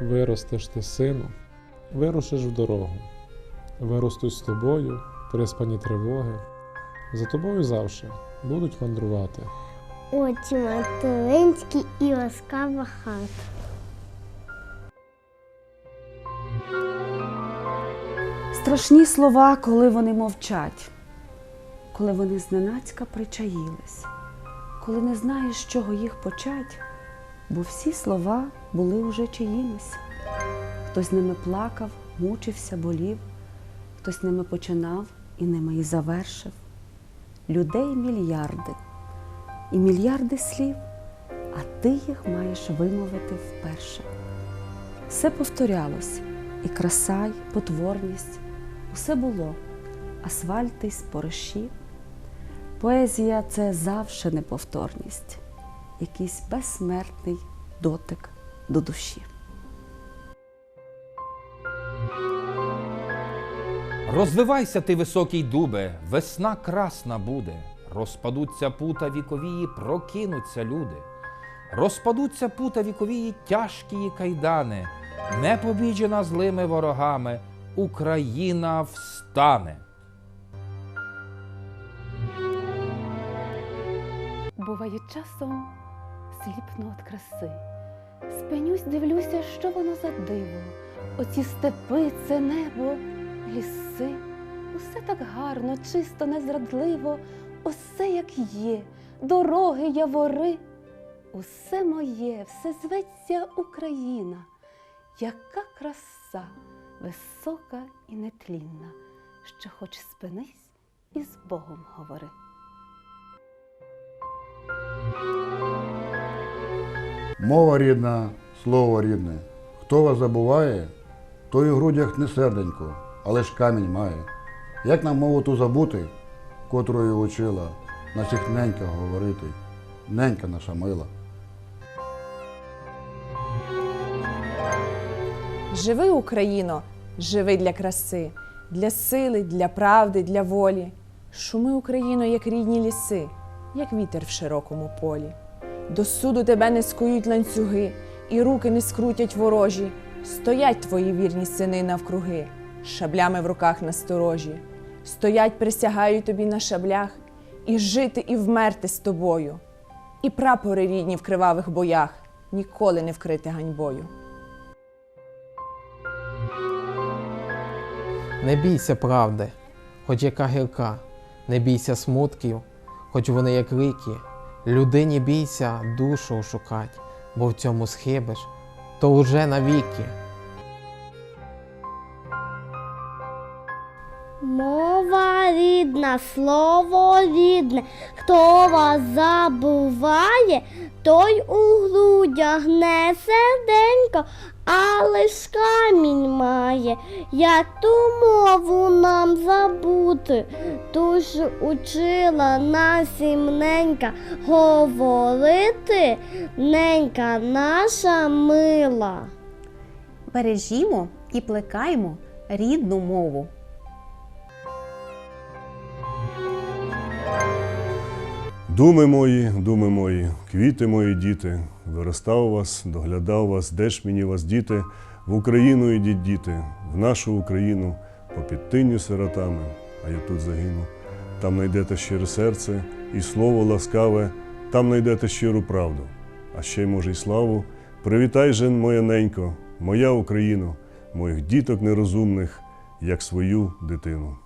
Виростеш ти, сину, вирушиш в дорогу, виростуть з тобою приспані тривоги, за тобою завше будуть мандрувати. Очі материнські і ласкава хата. Страшні слова, коли вони мовчать, коли вони зненацька причаїлись, коли не знаєш, з чого їх почать, бо всі слова були уже чиїмись. Хтось ними плакав, мучився, болів, хтось ними починав і ними і завершив. Людей мільярди і мільярди слів, а ти їх маєш вимовити вперше. Все повторялось, і краса, й потворність, усе було, асфальти й спориші. Поезія це завше неповторність, якийсь безсмертний дотик до душі. Розвивайся ти, високий дубе, весна красна буде. Розпадуться пута віковії, прокинуться люди. Розпадуться пута віковії тяжкії кайдани, не побіджена злими ворогами, Україна встане. Буває часом сліпну від краси. Спинюсь, дивлюся, що воно за диво. Оці степи, це небо, ліси. Усе так гарно, чисто, незрадливо, усе як є, дороги, явори. Усе моє, все зветься Україна. Яка краса, висока і нетлінна, що хоч спинись і з Богом говори. Мова рідна, слово рідне. Хто вас забуває, той у грудях не серденько, але ж камінь має. Як нам мову ту забути, котрою учила, на всіх ненька говорити, ненька наша мила. Живи, Україно, живи для краси, для сили, для правди, для волі. Шуми, Україно, як рідні ліси, як вітер в широкому полі. До суду тебе не скують ланцюги, і руки не скрутять ворожі. Стоять твої вірні сини навкруги, шаблями в руках насторожі. Стоять, присягають тобі на шаблях, і жити, і вмерти з тобою. І прапори рідні в кривавих боях ніколи не вкрити ганьбою. Не бійся правди, хоч яка гірка, не бійся смутків, хоч вони як ріки. Людині бійся душу шукать, бо в цьому схибиш, то уже навіки. Мова рідна, слово рідне. Хто вас забуває, той у грудях не серденько, а лиш камінь має. Як ту мову нам забути, ту ж учила нас сім ненька говорити, ненька наша мила. Бережімо і плекаймо рідну мову. Думи мої, думи мої, квіти мої діти, виростав вас, доглядав вас, де ж мені вас, діти, в Україну ідіть, діти, в нашу Україну, по підтинню сиротами, а я тут загину. Там найдете щире серце і слово ласкаве, там найдете щиру правду, а ще й, може, й славу. Привітай же, моя ненько, моя Україно, моїх діток нерозумних, як свою дитину.